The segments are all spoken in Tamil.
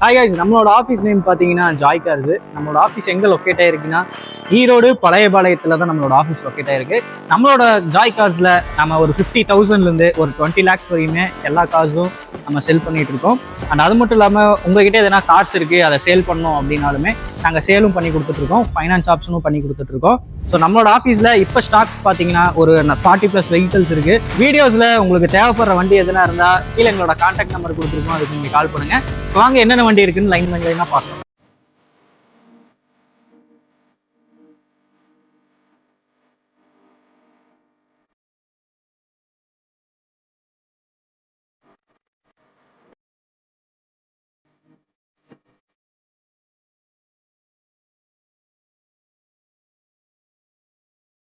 ஹாய் காய்ஸ் நம்மளோட ஆஃபீஸ் நேம் பார்த்தீங்கன்னா ஜாய் கார்ஸ் நம்மளோட ஆஃபீஸ் எங்கே லொக்கேட் ஆயிருக்குன்னா ஈரோடு பழையபாளையத்தில் தான் நம்மளோட ஆஃபீஸ் லொக்கேட் ஆயிருக்கு நம்மளோட ஜாய் கார்ஸில் நம்ம ஒரு ஃபிஃப்டி தௌசண்ட்லேருந்து ஒரு டுவெண்ட்டி லேக்ஸ் வரையுமே எல்லா கார்ஸும் நம்ம செல் பண்ணிகிட்டு இருக்கோம். அண்ட் அது மட்டும் இல்லாமல் உங்ககிட்ட எதனா கார்ஸ் இருக்குது அதை சேல் பண்ணோம் அப்படின்னாலுமே நாங்கள் சேலும் பண்ணி கொடுத்துட்ருக்கோம் ஃபைனான்ஸ் ஆப்ஷனும் பண்ணி கொடுத்துட்ருக்கோம் ஸோ நம்மளோட ஆஃபீஸில் இப்போ ஸ்டாக்ஸ் பார்த்தீங்கன்னா ஒரு ஃபார்ட்டி ப்ளஸ் வெஹிக்கல்ஸ் இருக்குது வீடியோஸில் உங்களுக்கு தேவைப்படுற வண்டி எதுனா இருந்தால் கீழே எங்களோட கான்டாக்ட் நம்பர் கொடுத்துருக்கோம். அதுக்கு நீங்கள் கால் பண்ணுங்கள் வாங்க என்னென்ன வண்டி இருக்குன்னு லைன் பண்ணி லைனாக பார்க்கலாம்.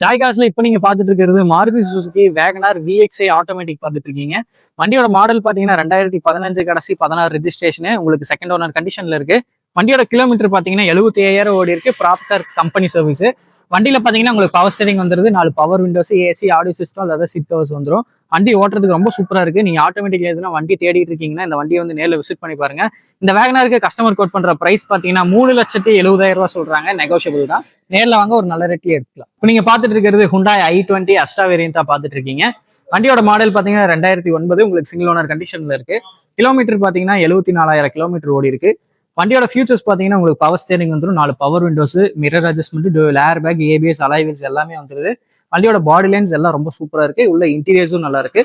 ஜாய்காஸ்ல இப்போ நீங்க பார்த்துட்டு இருக்கிறது Maruti Suzuki WagonR VXI automatic பார்த்துட்டு இருக்கீங்க. வண்டியோட மாடல் பார்த்தீங்கன்னா ரெண்டாயிரத்தி பதினஞ்சு கடைசி பதினாறு ரெஜிஸ்ட்ரேஷன் உங்களுக்கு செகண்ட் ஓனர் கண்டிஷன்ல இருக்கு. வண்டியோட கிலோமீட்டர் பார்த்தீங்கன்னா எழுபத்தி ஐயாயிரம் ஓடி இருக்கு ப்ராப்பர் கம்பெனி சர்வீஸ் வண்டியில பார்த்தீங்கன்னா உங்களுக்கு பவர் ஸ்டேரிங் வந்துருது. நாலு power windows AC audio system seat chit hours வந்துடும் வண்டி ஓட்டுறதுக்கு ரொம்ப சூப்பரா இருக்கு. நீங்க ஆட்டோமேட்டிக் எதுனா வண்டி தேடிட்டு இருக்கீங்கன்னா இந்த வண்டியை வந்து நேரில் விசிட் பண்ணி பாருங்க. இந்த வேகனாருக்கு கஸ்டமர் கோட் பண்ற பிரைஸ் பார்த்தீங்கன்னா மூணு லட்சத்தி எழுபதாயிரம் ரூபாய் சொல்றாங்க. நெகோஷியபிள் தான். நேரில் வாங்க ஒரு நல்ல ரேட்லயே எடுக்கலாம் இப்போ நீங்க பாத்துட்டு இருக்கிறது ஹுண்டாய் ஐ டுவெண்ட்டி அஸ்டா வேரியன் தான் பாத்துட்டு இருக்கீங்க. வண்டியோட மாடல் பாத்தீங்கன்னா ரெண்டாயிரத்தி ஒன்பது. உங்களுக்கு சிங்கிள் ஓனர் கண்டிஷன்ல இருக்கு. கிலோமீட்டர் பாத்தீங்கன்னா எழுபத்தி நாலாயிரம் கிலோமீட்டர் ஓடி இருக்கு. வண்டியோட ஃபியூச்சர்ஸ் பார்த்தீங்கன்னா உங்களுக்கு பவர் ஸ்டேரிங் வந்துடும் நாலு power windows mirror adjustment dual air bag ABS alloy wheels எல்லாமே வந்துருது. வண்டியோட பாடி லைன்ஸ் எல்லாம் ரொம்ப சூப்பராக இருக்கு. உள்ள இன்டீரியர்ஸும் நல்லா இருக்கு.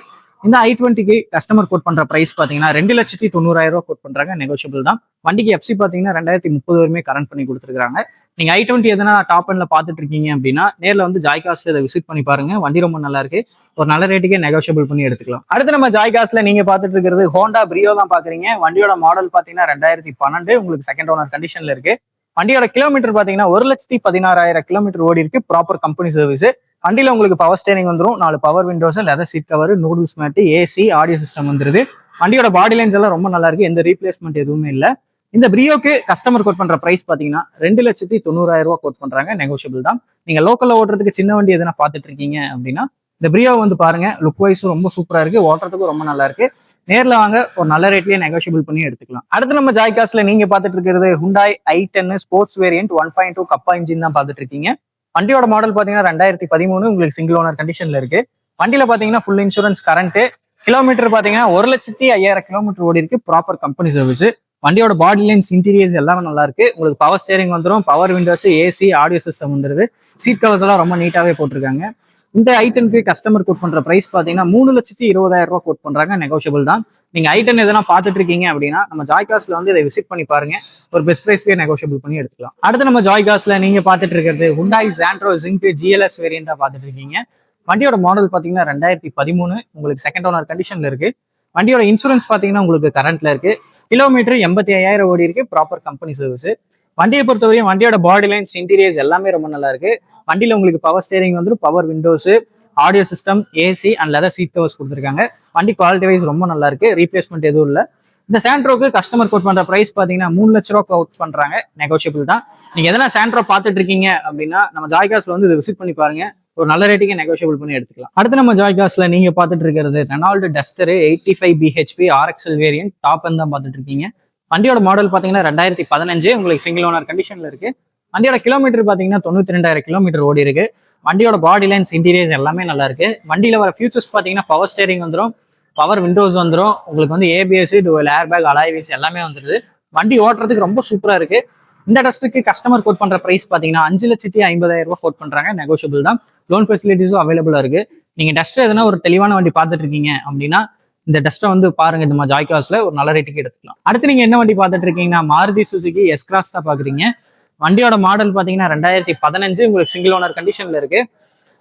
இந்த ஐ டுவெண்ட்டிக்கு கஸ்டமர் கோட் பண்ற பிரைஸ் பார்த்தீங்கன்னா ரெண்டு லட்சத்தி தொண்ணூறாயிரம் ரூபா கோட் பண்றாங்க. நெகோஷியபிள் தான். வண்டிக்கு எஃப்சி பாத்தீங்கன்னா ரெண்டாயிரத்தி முப்பது வரையுமே கரண்ட் பண்ணி கொடுத்துருக்காங்க நீங்க ஐ டுவெண்ட்டி எதனா டாப் எண்ட்ல பாத்துட்டு இருக்கீங்க அப்படின்னா நேர்ல வந்து ஜாய்காஸ்ல இதை விசிட் பண்ணி பாருங்க. வண்டி ரொம்ப நல்லா இருக்கு. ஒரு நல்ல ரேட்டுக்கே நெகோஷியபிள் பண்ணி எடுத்துக்கலாம். அடுத்து நம்ம ஜாய்காஸ்ல நீங்க பாத்துட்டு இருக்கிறது ஹோண்டா பிரியோ தான் பாக்குறீங்க வண்டியோட மாடல் பாத்தீங்கன்னா ரெண்டாயிரத்தி பன்னெண்டு. உங்களுக்கு செகண்ட் ஓனர் கண்டிஷன்ல இருக்கு. வண்டியோட கிலோமீட்டர் பாத்தீங்கன்னா ஒரு லட்சத்தி பதினாறாயிரம் கிலோமீட்டர் ஓடி இருக்கு. ப்ராப்பர் கம்பெனி சர்வீஸ் வண்டியில உங்களுக்கு பவர் ஸ்டேரிங் வந்துடும் நாலு power windows leather seat cover noodles mat AC audio system வந்துருது. வண்டியோட பாடி லைன்ஸ் எல்லாம் ரொம்ப நல்லா இருக்கு. எந்த ரீப்ளேஸ்மெண்ட் எதுவுமே இல்லை. இந்த பிரியோக்கு கஸ்டமர் கோட் பண்ற பிரைஸ் பாத்தீங்கன்னா ரெண்டு லட்சத்தி தொண்ணூறாயிரம் ரூபாய் கோட் பண்றாங்க நெகோஷியபிள் தான். நீங்க லோக்கல்ல ஓட்டுறதுக்கு சின்ன வண்டி எதனா பாத்துட்டு இருக்கீங்க அப்படின்னா இந்த பிரியோ வந்து பாருங்க லுக் வைஸும் ரொம்ப சூப்பரா இருக்கு ஓட்டுறதுக்கும் ரொம்ப நல்லா இருக்கு. நேர்ல வாங்க ஒரு நல்ல ரேட்லயே நெகோஷியபிள் பண்ணி எடுத்துக்கலாம். அடுத்து நம்ம ஜாய்காஸ்ல நீங்க பாத்துட்டு இருக்கிறது Hyundai i ten sports variant one point two kappa engine தான் பாத்துட்டு இருக்கீங்க. வண்டியோட மாடல் பாத்தீங்கன்னா ரெண்டாயிரத்தி பதிமூணு உங்களுக்கு சிங்கிள் ஓனர் கண்டிஷன்ல இருக்கு. வண்டியில பாத்தீங்கன்னா ஃபுல் இன்சூரன்ஸ் கரண்ட் கிலோமீட்டர் பாத்தீங்கன்னா ஒரு லட்சத்தி ஐயாயிரம் கிலோமீட்டர் ஓடி இருக்கு ப்ராப்பர் கம்பெனி சர்வீஸ் வண்டியோட பாடி லைன்ஸ் இன்டீரியர்ஸ் எல்லாமே நல்லா இருக்கு. உங்களுக்கு பவர் ஸ்டேரிங் வந்துடும் power windows AC audio system வந்துருது. சீட் கவர்ஸ் எல்லாம் ரொம்ப நீட்டாவே போட்டிருக்காங்க. இந்த ஐட்டனுக்கு கஸ்டமர் கோட் பண்ற பிரைஸ் பாத்தீங்கன்னா மூணு லட்சத்தி இருபதாயிரம் ரூபாய் கோட் பண்றாங்க நெகோஷியபிள் தான். நீங்க ஐட்டன் எதனா பாத்துட்டு இருக்கீங்க அப்படின்னா நம்ம ஜாய்காஸ்ல வந்து இதை விசிட் பண்ணி பாருங்க. ஒரு பெஸ்ட் பிரைஸ்லயே நெகோஷியபிள் பண்ணி எடுத்துக்கலாம். அடுத்து நம்ம ஜாய்காஸ்ல நீங்க பாத்துட்டு இருக்கிறது ஹுண்டாய் ஜாண்ட்ரோ ஜிங்க் ஜிஎல்எஸ் வேரியண்டா பாத்துட்டு இருக்கீங்க. வண்டியோட மாடல் பாத்தீங்கன்னா ரெண்டாயிரத்தி பதிமூணு. உங்களுக்கு செகண்ட் ஓனர் கண்டிஷன்ல இருக்கு. வண்டியோட இன்சூரன்ஸ் பாத்தீங்கன்னா உங்களுக்கு கரண்ட்ல இருக்கு. கிலோமீட்டர் எண்பத்தி ஐயாயிரம் ஓடி இருக்கு. ப்ராப்பர் கம்பெனி சர்வீஸ் வண்டியை பொறுத்தவரையும் வண்டியோட பாடி லைன்ஸ் இன்டீரியர்ஸ் எல்லாமே ரொம்ப நல்லா இருக்கு. வண்டியில உங்களுக்கு பவர் ஸ்டேரிங் வந்து power windows audio system AC and leather seat covers கொடுத்துருக்காங்க. வண்டி குவாலிட்டி வைஸ் ரொம்ப நல்லா இருக்கு. ரீப்ளேஸ்மெண்ட் எதுவும் இல்லை. இந்த சாண்ட்ரோக்கு கஸ்டமர் கோட் பண்ற பிரைஸ் பாத்தீங்கன்னா மூணு லட்ச ரூபா கோட் பண்றாங்க. நெகோசியபிள் தான். நீங்க எதனா சாண்ட்ரோ பாத்துட்டு இருக்கீங்க அப்படின்னா நம்ம ஜாய்காஸ்ல வந்து இதை விசிட் பண்ணி பாருங்க. ஒரு நல்ல ரேட்டுக்கு நெகோஷியபிள் பண்ணி எடுத்துக்கலாம். அடுத்து நம்ம ஜாய்காஸ்ல நீங்க பார்த்துட்டு இருக்கிறது Renault Duster eighty five BHP RXL variant top தான் பார்த்துட்டு இருக்கீங்க. வண்டியோட மாடல் பாத்தீங்கன்னா ரெண்டாயிரத்தி பதினஞ்சு. உங்களுக்கு சிங்கிள் ஓனர் கண்டிஷன்ல இருக்கு. வண்டியோட கிலோமீட்டர் பாத்தீங்கன்னா தொண்ணூத்தி ரெண்டாயிரம் கிலோமீட்டர் ஓடி இருக்கு. வண்டியோட பாடி லைன்ஸ் இன்டீரியர்ஸ் எல்லாமே நல்லா இருக்கு. வண்டியில வர ஃபியூச்சர்ஸ் பாத்தீங்கன்னா பவர் ஸ்டேரிங் வந்துடும் பவர் விண்டோஸ் வந்துடும் உங்களுக்கு வந்து ABS dual air bag alloy wheels எல்லாமே வந்துருது. வண்டி ஓட்டுறதுக்கு ரொம்ப சூப்பரா இருக்கு. இந்த டஸ்ட்டுக்கு கஸ்டமர் கோட் பண்ற பிரைஸ் பாத்தீங்கன்னா அஞ்சு லட்சத்தி ஐம்பதாயிரம் ரூபாய் கோட் பண்றாங்க. நெகோஷியபிள் தான். லோன் ஃபெசிலிட்டிஸும் அவைலபிளா இருக்கு. நீங்க டஸ்ட் எதனா ஒரு தெளிவான வண்டி பார்த்துட்டு இருக்கீங்க அப்படின்னா இந்த டஸ்ட்டை வந்து பாருங்க. இந்த ஜாய் காஸ்ல ஒரு நல்ல ரேட்டுக்கு எடுத்துக்கலாம். அடுத்து நீங்க என்ன வண்டி பார்த்துட்டு இருக்கீங்கன்னா மாருதி சுசுக்கு எஸ் கிராஸ் தான் பாக்குறீங்க. வண்டியோட மாடல் பாத்தீங்கன்னா ரெண்டாயிரத்தி பதினஞ்சு உங்களுக்கு சிங்கிள் ஓனர் கண்டிஷன்ல இருக்கு.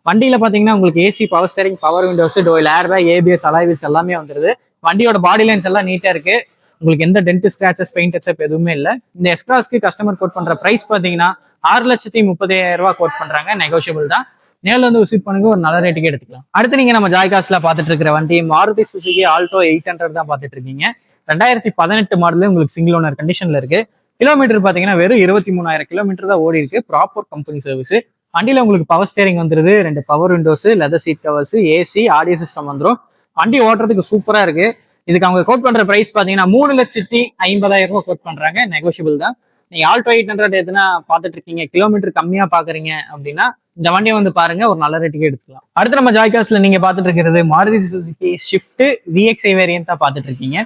வண்டியில பாத்தீங்கன்னா உங்களுக்கு AC power steering power windows dual air bag ABS alloy wheels எல்லாமே வந்துருது. வண்டியோட பாடி லைன்ஸ் எல்லாம் நீட்டா இருக்கு. உங்களுக்கு எந்த டென்ட் ஸ்கிராச்சஸ் பெயிண்ட் டச்சப் எதுவுமே இல்லை. இந்த எக்ஸ்ட்ராஸ்க்கு கஸ்டமர் கோட் பண்ற பிரைஸ் பாத்தீங்கன்னா ஆறு லட்சத்தி முப்பதாயிரம் ரூபாய் கோட் பண்றாங்க. நெகோஷியபிள் தான். நேரில் வந்து விசிட் பண்ணுங்க ஒரு நல்ல ரேட்டுக்கு எடுத்துக்கலாம். அடுத்து நீங்க நம்ம ஜாய்காஸ்ல பாத்துட்டு இருக்கிற வண்டி Maruti Suzuki Alto eight hundred தான் பாத்துட்டு இருக்கீங்க. ரெண்டாயிரத்தி பதினெட்டு மாடல் உங்களுக்கு சிங்கிள் ஓனர் கண்டிஷன்ல இருக்கு. கிலோமீட்டர் பாத்தீங்கன்னா வெறும் இருபத்தி மூணாயிரம் கிலோமீட்டர் தான் ஓடி இருக்கு. ப்ராப்பர் கம்பெனி சர்வீஸ் வண்டியில உங்களுக்கு பவர் ஸ்டேரிங் வந்துருது. ரெண்டு power windows leather seat covers AC audio system வந்துடும் வண்டி ஓட்டுறதுக்கு சூப்பரா இருக்கு. இதுக்கு அவங்க கோட் பண்ற பிரைஸ் பாத்தீங்கன்னா மூணு லட்சத்தி ஐம்பதாயிரம் ரூபாய் கோட் பண்றாங்க. நெகோஷியபிள் தான். நீங்க ஆல்டோ எயிட் ஹண்ட்ரட் எதுனா பாத்துட்டு இருக்கீங்க கிலோமீட்டர் கம்மியா பாக்குறீங்க அப்படின்னா இந்த வண்டியை வந்து பாருங்க ஒரு நல்ல ரேட்டுக்கு எடுத்துக்கலாம். அடுத்து நம்ம ஜாய்காஸ்ல நீங்க பாத்துட்டு இருக்கிறது Maruti Suzuki Swift VXI variant தான் பாத்துட்டு இருக்கீங்க.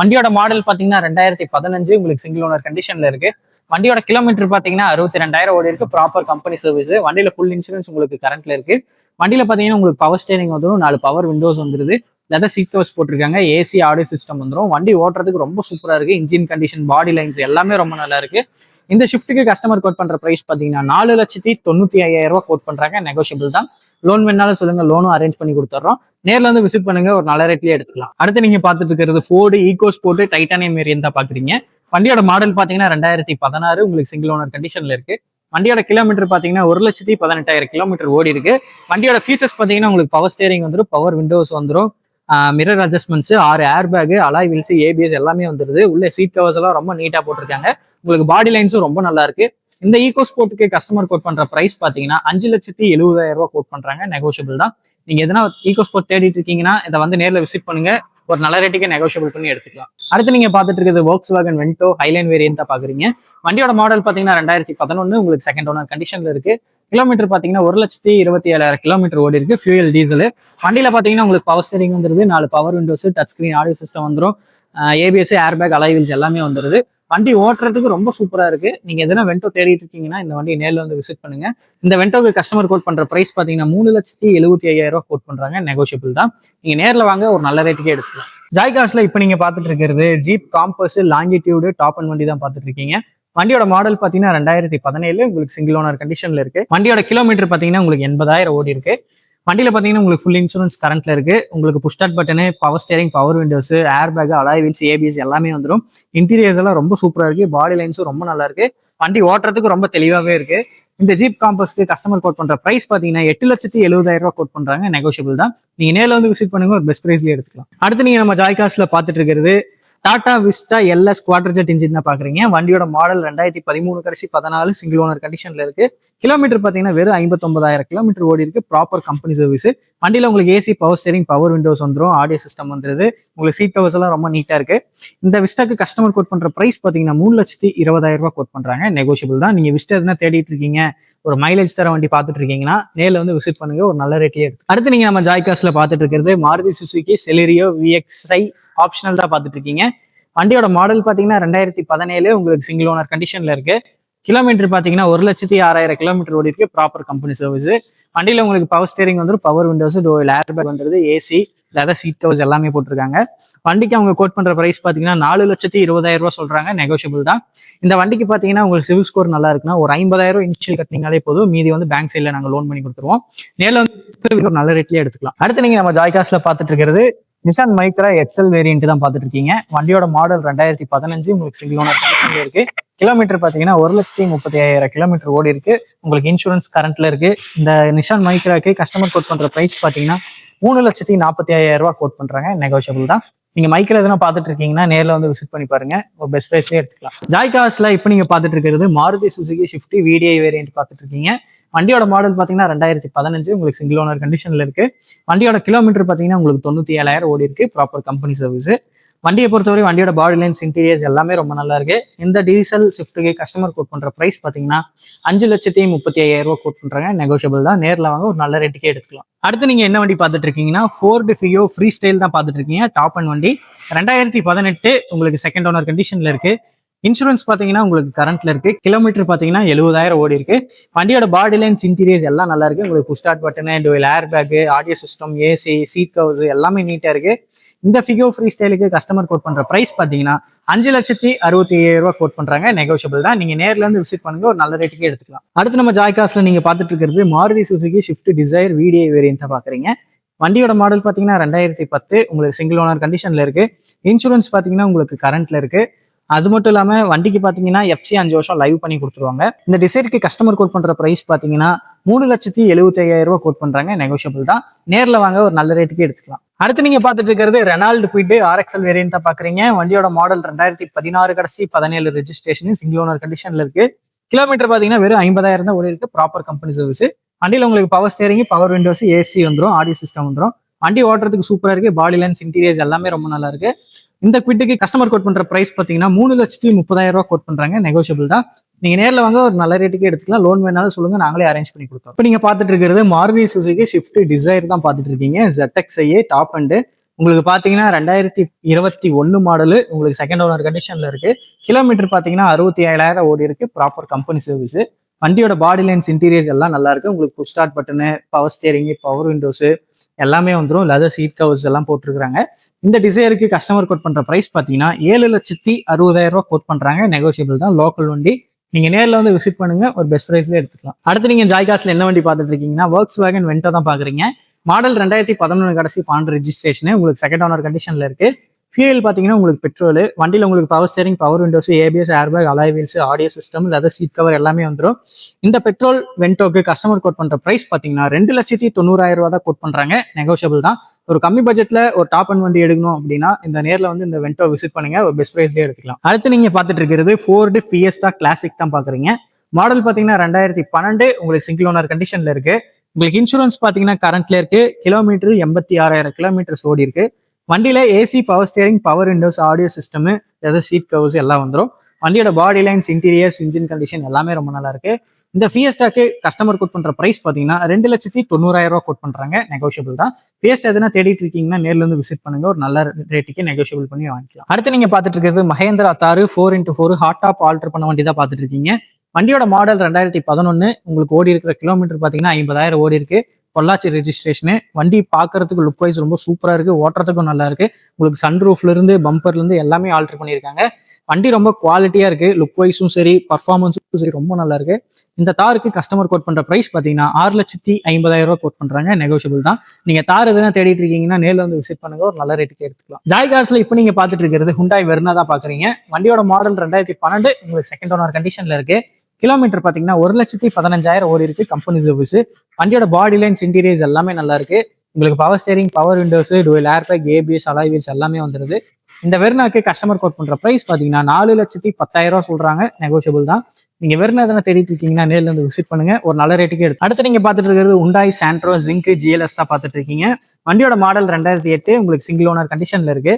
வண்டியோட மாடல் பாத்தீங்கன்னா ரெண்டாயிரத்தி பதினஞ்சு உங்களுக்கு சிங்கிள் ஓனர் கண்டிஷன்ல இருக்கு. வண்டியோட கிலோமீட்டர் பாத்தீங்கன்னா அறுபத்தி ரெண்டாயிரம் ஓடி இருக்கு ப்ராப்பர் கம்பெனி சர்வீஸ் வண்டியில ஃபுல் இன்சூரன்ஸ் உங்களுக்கு கரண்ட்ல இருக்கு. வண்டியில பார்த்தீங்கன்னா உங்களுக்கு பவர் ஸ்டேரிங் வந்துடும் நாலு பவர் விண்டோஸ் வந்துருது. லெதர் சீட் கவர்ஸ் போட்டிருக்காங்க. ஏசி ஆடியோ சிஸ்டம் வந்துடும் வண்டி ஓட்டுறதுக்கு ரொம்ப சூப்பராக இருக்குது இன்ஜின் கண்டிஷன் பாடி லைன்ஸ் எல்லாமே ரொம்ப நல்லா இருக்குது இந்த ஷிஃப்ட்டுக்கு கஸ்டமர் கோட் பண்ற ப்ரைஸ் பார்த்தீங்கன்னா நாலு லட்சத்தி தொண்ணூற்றி ஐயாயிரம் ரூபா கோட் பண்ணுறாங்க நெகோஷியபிள் தான். லோன் வேணாலும் சொல்லுங்க லோனும் அரேஞ்ச் பண்ணி கொடுத்துட்றோம் நேர்ல வந்து விசிட் பண்ணுங்க ஒரு நல்ல ரேட்லேயே எடுத்துக்கலாம். அடுத்து நீங்கள் பார்த்துட்டு இருக்கிறது Ford EcoSport titanium Aryan தான் பார்க்குறீங்க வண்டியோட மாடல் பார்த்தீங்கன்னா ரெண்டாயிரத்தி பதினாறு உங்களுக்கு சிங்கிள் ஓனர் கண்டிஷனில் இருக்குது வண்டியோட கிலோமீட்டர் பார்த்தீங்கன்னா ஒரு லட்சத்தி பதினெட்டாயிரம் கிலோமீட்டர் ஓடி இருக்கு. வண்டியோட ஃபீச்சர்ஸ் பார்த்தீங்கன்னா உங்களுக்கு பவர் ஸ்டேரிங் வந்துடும் பவர் விண்டோஸ் வந்துடும் மிரர் அட்ஜஸ்ட்மெண்ட்ஸ் ஆறு air bag alloy wheels ABS எல்லாமே வந்துருது. உள்ள சீட் கவர்ஸ் எல்லாம் ரொம்ப நீட்டா போட்டிருக்காங்க. உங்களுக்கு பாடி லைன்ஸும் ரொம்ப நல்லா இருக்கு. இந்த ஈகோ ஸ்போர்ட்டுக்கு கஸ்டமர் கோட் பண்ற பிரைஸ் பாத்தீங்கன்னா அஞ்சு லட்சத்தி எழுபதாயிரம் ரூபாய் கோட் பண்றாங்க. நெகோஷியபிள் தான். நீங்க எதனா ஈகோ ஸ்போர்ட் தேடிட்டு இருக்கீங்கன்னா இதை வந்து நேரில் விசிட் பண்ணுங்க. ஒரு நல்ல ரேட்டுக்கு நெகோஷியபிள் பண்ணி எடுத்துக்கலாம். அடுத்து நீங்க பாத்துட்டு இருக்கிறது Volkswagen Vento Highline variant பாக்குறீங்க வண்டியோட மாடல் பாத்தீங்கன்னா ரெண்டாயிரத்தி பதினொன்னு உங்களுக்கு செகண்ட் ஓனர் கண்டிஷன்ல இருக்கு. கிலோமீட்டர் பாத்தீங்கன்னா ஒரு லட்சத்தி இருபத்தி ஏழாயிரம் கிலோமீட்டர் ஓடி இருக்கு ஃபியூயல் டீசல் வண்டியில பாத்தீங்கன்னா உங்களுக்கு பவர் ஸ்டேரிங் வந்துருது நாலு power windows touch screen audio system வந்துடும் ஏபிஎஸ் ஏர்பேக் அலைவில்ஸ் எல்லாமே வந்துருது. வண்டி ஓட்டுறதுக்கு ரொம்ப சூப்பரா இருக்கு. நீங்க எதனா வெண்டோ தேடிட்டு இருக்கீங்கன்னா இந்த வண்டியை நேரில் வந்து விசிட் பண்ணுங்க. இந்த வெண்டோக்கு கஸ்டமர் கோட் பண்ற பிரைஸ் பாத்தீங்கன்னா மூணு லட்சத்தி எழுபத்தி ஐயாயிரம் ரூபாய் கோட் பண்றாங்க. நெகோஷியபிள் தான். நீங்க நேரில் வாங்க ஒரு நல்ல ரேட்டுக்கே எடுத்துக்கலாம். ஜாய்காஸ்ல இப்போ நீங்க பாத்துட்டு இருக்கிறது Jeep Compass Longitude top end வண்டி தான் பாத்துட்டு இருக்கீங்க. வண்டியோட மாடல் பாத்தீங்கன்னா ரெண்டாயிரத்தி பதினேழு உங்களுக்கு சிங்கிள் ஓனர் கண்டிஷன்ல இருக்கு. வண்டியோட கிலோமீட்டர் பாத்தீங்கன்னா உங்களுக்கு எண்பதாயிரம் ஓடி இருக்கு வண்டியில் பார்த்தீங்கன்னா உங்களுக்கு ஃபுல் இன்சூரன்ஸ் கரண்ட்ல இருக்கு. உங்களுக்கு push start button power steering power windows air bag alloy wheels ABS எல்லாமே வந்துடும் இன்டீரியர்ஸ் எல்லாம் ரொம்ப சூப்பராக இருக்கு. பாடி லைன்ஸும் ரொம்ப நல்லா இருக்கு. வண்டி ஓட்டுறதுக்கு ரொம்ப தெளிவாகவே இருக்கு. இந்த ஜீப் காம்பஸ்க்கு கஸ்டமர் கோட் பண்ற பிரைஸ் பாத்தீங்கன்னா எட்டு லட்சத்தி எழுபதாயிரம் ரூபாய் கோட் பண்றாங்க. நெகோஷியபிள் தான். நீங்க நேரில் வந்து விசிட் பண்ணுங்க. ஒரு பெஸ்ட் பிரைஸ்ல எடுத்துக்கலாம். அடுத்து நீங்க நம்ம ஜாய்காஸ்ல பாத்துட்டு இருக்கிறது. Tata Vista LS quadrajet engine தான் பாக்குறீங்க. வண்டியோட மாடல் ரெண்டாயிரத்தி பதிமூணு கடைசி பதினாலு சிங்கிள் ஓனர் கண்டிஷன்ல இருக்கு. கிலோமீட்டர் பாத்தீங்கன்னா வெறும் ஐம்பத்தொன்பதாயிரம் கிலோமீட்டர் ஓடி இருக்கு. ப்ராப்பர் கம்பெனி சர்வீஸ் வண்டியில உங்களுக்கு AC power steering power windows வந்துடும் ஆடியோ சிஸ்டம் வந்துருது. உங்களுக்கு சீட் கவர்ஸ் எல்லாம் ரொம்ப நீட்டா இருக்கு. இந்த விஸ்டாக்கு கஸ்டமர் கோட் பண்ற பிரைஸ் பாத்தீங்கன்னா மூணு லட்சத்தி இருபதாயிரம் ரூபாய் கோட் பண்றாங்க. நெகோஷியபிள் தான். நீங்க விஸ்டா எதுனா தேடிட்டு இருக்கீங்க ஒரு மைலேஜ் தர வண்டி பாத்துட்டு இருக்கீங்கன்னா நேரில் வந்து விசிட் பண்ணுங்க. ஒரு நல்ல ரேட்டே இருக்கு. அடுத்து நீங்க நம்ம ஜாய்காஸ்ல பாத்துட்டு இருக்கிறது Maruti Suzuki Celerio VXI optional தான் பார்த்துட்டு இருக்கீங்க வண்டியோட மாடல் பார்த்தீங்கன்னா ரெண்டாயிரத்தி பதினேழு உங்களுக்கு சிங்கிள் ஓனர் கண்டிஷன்ல இருக்கு. கிலோமீட்டர் பார்த்தீங்கன்னா ஒரு லட்சத்தி ஆறாயிரம் கிலோமீட்டர் ஓடி இருக்கு ப்ராப்பர் கம்பெனி சர்வீஸ் வண்டியில் உங்களுக்கு பவர் ஸ்டேரிங் வந்துடும் பவர் விண்டோஸ் டோயில் ஏர் பேக் வந்துருது ஏசி லெதர் சீட் கவர்ஸ் எல்லாமே போட்டிருக்காங்க. வண்டிக்கு அவங்க கோட் பண்ணுற ப்ரைஸ் பார்த்தீங்கன்னா நாலு லட்சத்தி இருபதாயிரம் ரூபா சொல்கிறாங்க நெகோஷியபிள் தான். இந்த வண்டிக்கு பார்த்தீங்கன்னா உங்களுக்கு சிவில் ஸ்கோர் நல்லா இருக்குன்னா ஒரு ஐம்பதாயிரம் இன்ஷியல் கட்டினீங்களே போதும் மீதி வந்து பேங்க் சைடில் நாங்கள் லோன் பண்ணி கொடுத்துருவோம். நேரில் வந்து ஒரு நல்ல ரேட்லேயே எடுத்துக்கலாம். அடுத்து நீங்க நம்ம ஜாய்காஸில் பார்த்துட்டு இருக்கிறது நிசான் மைக்ரா எக்ஸல் வேரியன்ட் தான் பார்த்துட்டு இருக்கீங்க வண்டியோட மாடல் ரெண்டாயிரத்தி பதினஞ்சு உங்களுக்கு சிங்கிள் ஓனர் கண்டிஷன்ல இருக்கு. கிலோமீட்டர் பாத்தீங்கன்னா ஒரு லட்சத்தி முப்பத்தி ஐயாயிரம் கிலோமீட்டர் ஓடி இருக்கு. உங்களுக்கு இன்சூரன்ஸ் கரண்ட்ல இருக்கு. இந்த நிஷான் மைக்ராக்கு கஸ்டமர் கோட் பண்ற பிரைஸ் பாத்தீங்கன்னா மூணு லட்சத்தி நாற்பத்தி ஐயாயிரம் ரூபாய் கோட் பண்றாங்க. நெகோஷியபிள் தான். நீங்க மைக்கில் எதனா பார்த்துட்டு இருக்கீங்கன்னா நேரில் வந்து விசிட் பண்ணி பாருங்க. ஒரு பெஸ்ட் ப்ரைஸ்லேயே எடுத்துக்கலாம். ஜாய் காஸ்ல இப்போ நீங்க பார்த்துட்டு இருக்கிறது Maruti Suzuki Swift VDi variant பார்த்துட்டு இருக்கீங்க. வண்டியோட மாடல் பார்த்தீங்கன்னா ரெண்டாயிரத்தி பதினஞ்சு. உங்களுக்கு சிங்கிள் ஓனர் கண்டிஷன்ல இருக்கு. வண்டியோட கிலோமீட்டர் பார்த்தீங்கன்னா உங்களுக்கு தொண்ணூத்தி ஏழாயிரம் ஓடி இருக்கு. ப்ராப்பர் கம்பெனி சர்வீஸ் வண்டியை பொறுத்தவரை வண்டியோட பாடி லைன்ஸ் இன்டீரியர்ஸ் எல்லாமே ரொம்ப நல்லா இருக்கு இந்த டீசல் ஸ்விஃப்ட்டுக்கு கஸ்டமர் கோட் பண்ற ப்ரைஸ் பாத்தீங்கன்னா அஞ்சு லட்சத்தி முப்பத்தி ஐயாயிரம் ரூபாய் கோட் பண்றாங்க. நெகோஷியபிள் தான். நேரில் வாங்க ஒரு நல்ல ரேட்டுக்கே எடுத்துக்கலாம். அடுத்து நீங்க என்ன வண்டி பார்த்துட்டு இருக்கீங்கன்னா ஃபோர்டு ஃபியோ ஃப்ரீ ஸ்டைல் தான் பார்த்துட்டு இருக்கீங்க. டாப் அண்ட் வண்டி. ரெண்டாயிரத்தி பதினெட்டு உங்களுக்கு செகண்ட் ஓனர் கண்டிஷன்ல இருக்கு. இன்சூரன்ஸ் பார்த்தீங்கன்னா உங்களுக்கு கரண்ட்ல இருக்கு. கிலோமீட்டர் பார்த்தீங்கன்னா எழுபதாயிரம் ஓடி இருக்கு. வண்டியோட பாடி லைன்ஸ் இன்டீரியர்ஸ் எல்லாம் நல்லா இருக்கு. உங்களுக்கு push start button dual air bag audio system AC seat covers எல்லாமே நீட்டா இருக்கு. இந்த ஃபிகோ ஃப்ரீ ஸ்டைலுக்கு கஸ்டமர் கோட் பண்ற பிரைஸ் பார்த்தீங்கன்னா அஞ்சு லட்சத்தி அறுபத்தி ஏழு ரூபா கோட் பண்றாங்க. நெகோஷியபிள் தான். நீங்க நேர்ல இருந்து விசிட் பண்ணுங்க. ஒரு நல்ல ரேட்டுக்கே எடுத்துக்கலாம். அடுத்து நம்ம ஜாய்காஸ்ல நீங்க பார்த்துட்டு இருக்கிறது Maruti Suzuki Swift Dzire VDI வேரியன்ட்டா பாக்குறீங்க. வண்டியோட மாடல் பாத்தீங்கன்னா ரெண்டாயிரத்தி பத்து. உங்களுக்கு சிங்கிள் ஓனர் கண்டிஷன்ல இருக்கு. இன்சூரன்ஸ் பாத்தீங்கன்னா உங்களுக்கு கரண்ட்ல இருக்கு. அது மட்டும் இல்லாமல் வண்டிக்கு பார்த்தீங்கன்னா எஃப்சி அஞ்சு வருஷம் லைவ் பண்ணி கொடுத்துருவாங்க. இந்த டிசைருக்கு கஸ்டமர் கோட் பண்ணுற ப்ரைஸ் பார்த்தீங்கன்னா மூணு லட்சத்தி எழுபத்தி ஐயாயிரம் ரூபாய் கோட் பண்ணுறாங்க நெகோஷியபிள் தான். நேரில் வாங்க ஒரு நல்ல ரேட்டுக்கு எடுத்துக்கலாம். அடுத்து நீங்கள் பார்த்துட்டு இருக்கிறது ரெனால்டு குயிட் ஆர்எக்ஸ்எல் வேரியண்ட்டாக பார்க்குறீங்க வண்டியோட மாடல் ரெண்டாயிரத்தி பதினாறு கடைசி பதினேழு ரெஜிஸ்ட்ரேஷன் சிங்கிள் ஓனர் கண்டிஷனில் இருக்கு. கிலோமீட்டர் பார்த்தீங்கன்னா வெறும் ஐம்பதாயிரம் தான் ஓடி இருக்கு ப்ராப்பர் கம்பெனி சர்வீஸ் வண்டியில் உங்களுக்கு power steering power windows AC வந்துடும் ஆடியோ சிஸ்டம் வந்துடும் வண்டி ஓட்டுறதுக்கு சூப்பராக இருக்கு. பாடி லைன்ஸ் இன்டீரியர்ஸ் எல்லாமே ரொம்ப நல்லா இருக்கு. இந்த குவிட்டுக்கு கஸ்டமர் கோட் பண்ற பிரைஸ் பாத்தீங்கன்னா மூணு லட்சத்தி முப்பதாயிரம் ரூபா கோட் பண்றாங்க. நெகோஷியபிள் தான். நீங்க நேரில் வாங்க ஒரு நல்ல ரேட்டுக்கு எடுத்துக்கலாம். லோன் வேணாலும் சொல்லுங்க நாங்களே அரேஞ்ச் பண்ணி கொடுத்தோம். இப்போ நீங்க பாத்துட்டு இருக்கிறது மாருதி சுசுகி ஷிஃப்ட் டிசைர் தான் பாத்துட்டு இருக்கீங்க. ZXi டாப் அண்ட் உங்களுக்கு பாத்தீங்கன்னா ரெண்டாயிரத்தி இருபத்தி ஒன்னு மாடலு உங்களுக்கு செகண்ட் ஓனர் கண்டிஷன்ல இருக்கு. கிலோமீட்டர் பாத்தீங்கன்னா அறுபத்தி ஏழாயிரம் ஓடி இருக்கு. ப்ராப்பர் கம்பெனி சர்வீஸ் வண்டியோட பாடி லைன்ஸ் இன்டீரியர்ஸ் எல்லாம் நல்லா இருக்கு. உங்களுக்கு push start button power steering power windows எல்லாமே வந்துடும் லெதர் சீட் கவர்ஸ் எல்லாம் போட்டிருக்காங்க இந்த டிசைருக்கு கஸ்டமர் கோட் பண்ற பிரைஸ் பாத்தீங்கன்னா ஏழு லட்சத்தி அறுபதாயிரம் ரூபாய் கோட் பண்றாங்க. நெகோசியபிள் தான். லோக்கல் வண்டி. நீங்க நேரில் வந்து விசிட் பண்ணுங்க. ஒரு பெஸ்ட் ப்ரைஸ்ல எடுத்துக்கலாம். அடுத்து நீங்க ஜாய்காஸ்ல என்ன வண்டி பார்த்துட்டு இருக்கீங்கன்னா ஒர்க்ஸ் வேகன் வென்டோ தான் பாக்குறீங்க மாடல் ரெண்டாயிரத்தி பதினொன்று கடைசி பாண்டு ரெஜிஸ்ட்ரேஷன் உங்களுக்கு செகண்ட் ஓனர் கண்டிஷன்ல இருக்கு. ஃபியூல் பார்த்தீங்கன்னா உங்களுக்கு பெட்ரோல் வண்டியில் உங்களுக்கு power steering power windows ABS airbag alloy wheels audio system leather seat cover எல்லாமே வந்துடும் இந்த பெட்ரோல் வென்டோக்கு கஸ்டமர் கோட் பண்ணுற ப்ரைஸ் பார்த்தீங்கன்னா ரெண்டு லட்சத்தி தொண்ணூறாயிரம் ரூபா தான் கோட் பண்ணுறாங்க நெகோஷியபிள் தான். ஒரு கம்மி பட்ஜெட்டில் ஒரு டாப் அண்ட் வண்டி எடுக்கணும் அப்படின்னா இந்த நேரில் வந்து இந்த வென்டோ விசிட் பண்ணுங்க. ஒரு பெஸ்ட் ப்ரைஸ்லேயே எடுத்துக்கலாம். அடுத்து நீங்கள் பார்த்துட்டு இருக்கிறது ஃபோர்டு ஃபியஸ்டா கிளாசிக் தான் பார்க்குறீங்க மாடல் பார்த்தீங்கன்னா ரெண்டாயிரத்தி பன்னெண்டு. உங்களுக்கு சிங்கிள் ஓனர் கண்டிஷனில் இருக்குது உங்களுக்கு இன்சூரன்ஸ் பார்த்தீங்கன்னா கரண்ட்ல இருக்கு. கிலோமீட்டர் எண்பத்தி ஆறாயிரம் கிலோமீட்டர்ஸ் ஓடி இருக்கு வண்டியில் AC power steering power windows audio system ஏதாவது சீட் கவர்ஸ் எல்லாம் வந்துடும் வண்டியோட body lines interiors engine condition எல்லாமே ரொம்ப நல்லா இருக்கு இந்த ஃபியஸ்டாக்கு கஸ்டமர் கோட் பண்ற பிரைஸ் பாத்தீங்கன்னா ரெண்டு லட்சத்தி தொண்ணூறாயிரம் ரூபா கோட் பண்றாங்க. நெகோஷியபிள் தான். ஃபியஸ்டா எதனா தேடிட்டு இருக்கீங்கன்னா நேர்ல இருந்து விசிட் பண்ணுங்க. ஒரு நல்ல ரேட்டுக்கு நெகோஷியபிள் பண்ணி வாங்கிக்கலாம். அடுத்து நீங்க பாத்துட்டு இருக்கிறது Mahindra Thar four into four hard top alter பண்ண வண்டி தான் பாத்துட்டு இருக்கீங்க. வண்டியோட மாடல் ரெண்டாயிரத்தி பதினொன்று உங்களுக்கு ஓடி இருக்கிற கிலோமீட்டர் பார்த்தீங்கன்னா ஐம்பதாயிரம் ஓடி இருக்கு. பொள்ளாச்சி ரெஜிஸ்ட்ரேஷனு வண்டி பார்க்கறதுக்கு லுக் வைஸ் ரொம்ப சூப்பராக இருக்கு. ஓட்டுறதுக்கும் நல்லா இருக்கு. உங்களுக்கு சன் ரூஃப்ல இருந்து பம்பர்ல இருந்து எல்லாமே ஆல்டர் பண்ணி பண்ணியிருக்காங்க. வண்டி ரொம்ப குவாலிட்டியா இருக்கு. லுக் வைஸும் சரி பர்ஃபார்மன்ஸும் சரி ரொம்ப நல்லா இருக்கு. இந்த தாருக்கு கஸ்டமர் கோட் பண்ற ப்ரைஸ் பாத்தீங்கன்னா ஆறு லட்சத்தி ஐம்பதாயிரம் ரூபாய் கோட் பண்றாங்க. நெகோஷியபிள் தான். நீங்க தார் எதனா தேடிட்டு இருக்கீங்கன்னா நேரில் வந்து விசிட் பண்ணுங்க. ஒரு நல்ல ரேட்டுக்கு எடுத்துக்கலாம். ஜாய் கார்ஸ்ல இப்போ நீங்க பாத்துட்டு இருக்கிறது ஹுண்டாய் வெர்னா தான் பாக்குறீங்க. வண்டியோட மாடல் ரெண்டாயிரத்தி பன்னெண்டு உங்களுக்கு செகண்ட் ஓனர் கண்டிஷன்ல இருக்கு. கிலோமீட்டர் பாத்தீங்கன்னா ஒரு லட்சத்தி பதினஞ்சாயிரம் ஓடி இருக்கு கம்பெனி சர்வீஸ் வண்டியோட பாடி லைன்ஸ் இன்டீரியர்ஸ் எல்லாமே நல்லா இருக்கு. உங்களுக்கு power steering power windows dual airbag ABS alloy wheels எல்லாமே வந்துருது. இந்த வெர்னாக்கு கஸ்டமர் கோட் பண்ற பிரைஸ் பாத்தீங்கன்னா நாலு லட்சத்தி பத்தாயிரம் ரூபா சொல்றாங்க. நெகோஷியபிள் தான். நீங்க வெர்னா எதனா தேடிட்டு இருக்கீங்கன்னா நேரில் இருந்து விசிட் பண்ணுங்க. ஒரு நல்ல ரேட்டுக்கு எடுத்து. அடுத்து நீங்க பாத்துட்டு இருக்கிறது உண்டாய் சாண்ட்ரோ ஜிங்க் ஜிஎல்எஸ் தான் பாத்துட்டு இருக்கீங்க. வண்டியோட மாடல் ரெண்டாயிரத்தி எட்டு உங்களுக்கு சிங்கிள் ஓனர் கண்டிஷன்ல இருக்கு.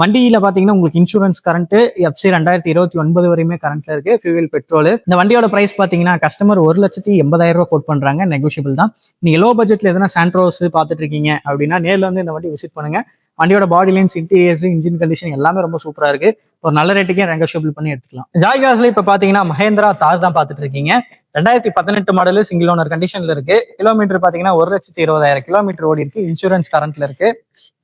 வண்டியில பாத்தீங்கன்னா உங்களுக்கு இன்சூரன்ஸ் கரண்ட் எஃப்சி ரெண்டாயிரத்தி இருபத்தி ஒன்பது வரையுமே கரண்ட்ல இருக்கு. ஃபியூவல் பெட்ரோல் இந்த வண்டியோட பிரைஸ் பாத்தீங்கன்னா கஸ்டமர் ஒரு லட்சத்தி எண்பதாயிரம் ரூபாய் கோட் பண்றாங்க. நெகோஷியபிள் தான். நீங்க லோ பட்ஜெட்ல எதனா சாண்ட்ரோஸ் பாத்துட்டு இருக்கீங்க அப்படின்னா நேர்ல வந்து இந்த வண்டி விசிட் பண்ணுங்க. வண்டியோட body lines interiors engine condition எல்லாமே ரொம்ப சூப்பரா இருக்கு. ஒரு நல்ல ரேட்டுக்கே நெகோஷியபிள் பண்ணி எடுத்துக்கலாம். ஜாய்காஸ்ல இப்ப பாத்தீங்கன்னா மஹேந்திரா தார் தான் பாத்துட்டு இருக்கீங்க. ரெண்டாயிரத்தி பதினெட்டு மாடலு சிங்கிள் ஓனர் கண்டிஷன்ல இருக்கு. கிலோமீட்டர் பாத்தீங்கன்னா ஒரு லட்சத்தி இருபதாயிரம் கிலோமீட்டர் ஓடி இருக்கு. இன்சூரன்ஸ் கரண்ட்ல இருக்கு.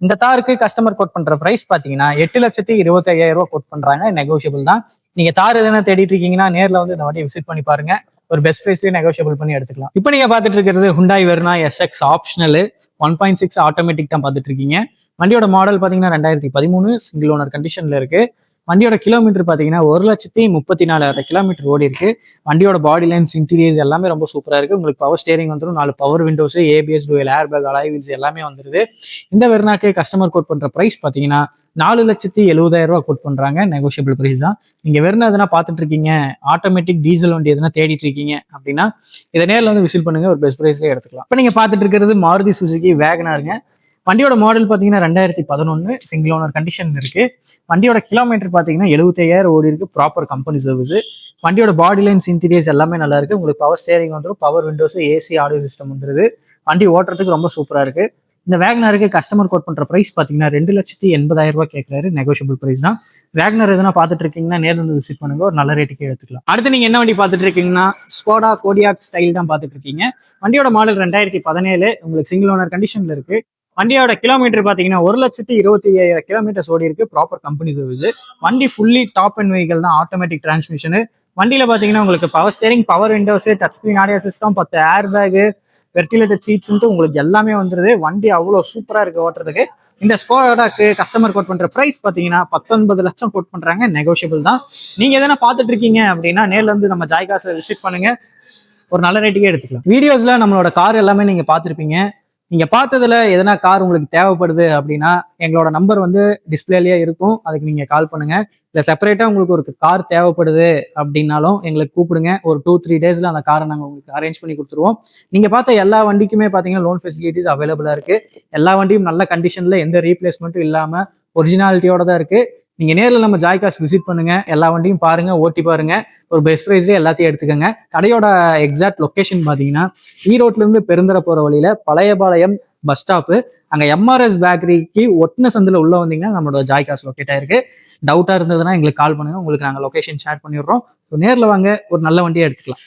இந்த தாருக்கு கஸ்டமர் கோட் பண்ற பிரைஸ் பாத்தீங்கன்னா எட்டு லட்சத்தி இருபத்தி ஐயாயிரம் ரூபாய் கோட் பண்றாங்க. நெகோஷியபிள் தான். நீங்க தார் எதனா தேடிட்டு இருக்கீங்கன்னா நேர்ல வந்து இந்த வாட்டி விசிட் பண்ணி பாருங்க. ஒரு பெஸ்ட் பிரைஸ்லயே நெகோஷியபிள் பண்ணி எடுத்துக்கலாம். இப்போ நீங்க பாத்துட்டு இருக்கிறது Hyundai Verna SX optional one point six automatic தான் பாத்துட்டு இருக்கீங்க. வண்டியோட மாடல் பாத்தீங்கன்னா ரெண்டாயிரத்தி பதிமூணு சிங்கிள் ஓனர் கண்டிஷன்ல இருக்கு. வண்டியோட கிலோமீட்டர் பார்த்தீங்கன்னா ஒரு லட்சத்தி முப்பத்தி நாலாயிரம் கிலோமீட்டர் ஓடி இருக்கு. வண்டியோட பாடி லைன்ஸ் இன்டீரியர்ஸ் எல்லாமே ரொம்ப சூப்பராக இருக்கு. உங்களுக்கு பவர் ஸ்டேரிங் வந்துடும் நாலு power windows ABS dual air bag alloy wheels எல்லாமே வந்துருது. இந்த வெர்னாக்கு கஸ்டமர் கோட் பண்ற பிரைஸ் பார்த்தீங்கன்னா நாலு லட்சத்தி எழுபதாயிரம் ரூபா கோட் பண்றாங்க. நெகோஷியபிள் பிரைஸ் தான். நீங்க வெறும் எதனா பார்த்துட்டு இருக்கீங்க ஆட்டோமேட்டிக் டீசல் வண்டி எதனா தேடிட்டு இருக்கீங்க அப்படின்னா இதை நேரில் வந்து விசிட் பண்ணுங்க. ஒரு பெஸ்ட் ப்ரைஸ்லேயே எடுத்துக்கலாம். இப்போ நீங்க பார்த்துட்டு இருக்கிறது மாருதி சுசுகி வேகனாருங்க வண்டியோட மாடல் பார்த்தீங்கன்னா ரெண்டாயிரத்தி பதினொன்று சிங்கிள் ஓனர் கண்டிஷன் இருக்கு. வண்டியோட கிலோமீட்டர் பார்த்தீங்கன்னா எழுபத்தையாயிரம் ஓடி இருக்கு. ப்ராப்பர் கம்பெனி சர்வீஸ் வண்டியோட பாடி லைன்ஸ் இன்டீரியர்ஸ் எல்லாமே நல்லா இருக்கு. உங்களுக்கு பவர் ஸ்டேரிங் வந்துடும் power windows AC audio system வந்துருது. வண்டி ஓட்டுறதுக்கு ரொம்ப சூப்பராக இருக்கு. இந்த வேகனருக்கு கஸ்டமர் கோட் பண்ற பிரைஸ் பார்த்தீங்கன்னா ரெண்டு லட்சத்தி எண்பதாயிரம் ரூபாய் கேட்கறாரு நெகோஷியபிள் பிரைஸ் தான். வேகனர் எதுனா பார்த்துட்டு இருக்கீங்கன்னா நேர்ல வந்து விசிட் பண்ணுங்க. ஒரு நல்ல ரேட்டுக்கு எடுத்துக்கலாம். அடுத்து நீங்க என்ன வண்டி பார்த்துட்டு இருக்கீங்கன்னா ஸ்கோடா கோடியாக் ஸ்டைல் தான் பார்த்துட்டு இருக்கீங்க. வண்டியோட மாடல் ரெண்டாயிரத்தி பதினேழு. உங்களுக்கு சிங்கிள் ஓனர் கண்டிஷன்ல இருக்கு. வண்டியோட கிலோமீட்டர் பார்த்தீங்கன்னா ஒரு லட்சத்தி இருபத்தி ஐயாயிரம் கிலோமீட்டர்ஸ் ஓடி இருக்கு. ப்ராப்பர் கம்பெனி சர்வீஸ் வண்டி ஃபுல்லி டாப் அண்ட் வெஹிக்கல் தான் ஆட்டோமேட்டிக் டிரான்ஸ்மிஷனு வண்டியில பார்த்தீங்கன்னா உங்களுக்கு power steering power windows touch screen audio system பத்து ஏர் பேகு வெர்டிலேட்டட் சீட்ஸ்ன்ட்டு உங்களுக்கு எல்லாமே வந்துருது. வண்டி அவ்வளோ சூப்பராக இருக்கு ஓட்டுறதுக்கு. இந்த ஸ்கோடாக்கு கஸ்டமர் கோட் பண்ணுற ப்ரைஸ் பார்த்தீங்கன்னா பத்தொன்பது லட்சம் கோட் பண்ணுறாங்க நெகோஷியபிள் தான். நீங்கள் எதனா பார்த்துட்டு இருக்கீங்க அப்படின்னா நேரில் வந்து நம்ம ஜாய்காஸை விசிட் பண்ணுங்க. ஒரு நல்ல ரேட்டுக்கே எடுத்துக்கலாம். வீடியோஸில் நம்மளோட கார் எல்லாமே நீங்கள் பார்த்துருப்பீங்க. நீங்க பார்த்ததுல எதனா கார் உங்களுக்கு தேவைப்படுது அப்படின்னா எங்களோட நம்பர் வந்து டிஸ்பிளேலயே இருக்கும். அதுக்கு நீங்க கால் பண்ணுங்க. இல்ல செப்பரேட்டா உங்களுக்கு ஒரு கார் தேவைப்படுது அப்படின்னாலும் எங்களுக்கு கூப்பிடுங்க. ஒரு டூ த்ரீ டேஸ்ல அந்த காரை நாங்க உங்களுக்கு அரேஞ்ச் பண்ணி கொடுத்துருவோம். நீங்க பார்த்த எல்லா வண்டிக்குமே பாத்தீங்கன்னா லோன் ஃபெசிலிட்டிஸ் அவைலபிளா இருக்கு. எல்லா வண்டியும் நல்ல கண்டிஷன்ல எந்த ரீப்ளேஸ்மெண்ட்டும் இல்லாம ஒரிஜினாலிட்டியோட தான் இருக்கு. நீங்க நேரில் நம்ம ஜாய் ஜாய்காஸ் விசிட் பண்ணுங்க. எல்லா வண்டியும் பாருங்க ஓட்டி பாருங்க. ஒரு பெஸ்ட் ப்ரைஸ்லேயே எல்லாத்தையும் எடுத்துக்கோங்க. கடையோட எக்ஸாக்ட் லொக்கேஷன் பார்த்தீங்கன்னா ஈரோட்ல இருந்து பெருந்தர போற வழியில பழையபாளையம் பஸ் ஸ்டாப்பு அங்கே எம்ஆர்எஸ் பேக்கரிக்கு ஒட்டின சந்தில் உள்ள வந்தீங்கன்னா நம்மளோட ஜாய் காஸ் லொக்கேட் ஆயிருக்கு. டவுட்டா இருந்ததுன்னா எங்களுக்கு கால் பண்ணுங்க. உங்களுக்கு நாங்கள் லொக்கேஷன் ஷேர் பண்ணிடுறோம். ஸோ நேரில் வாங்க. ஒரு நல்ல வண்டியை எடுத்துக்கலாம்.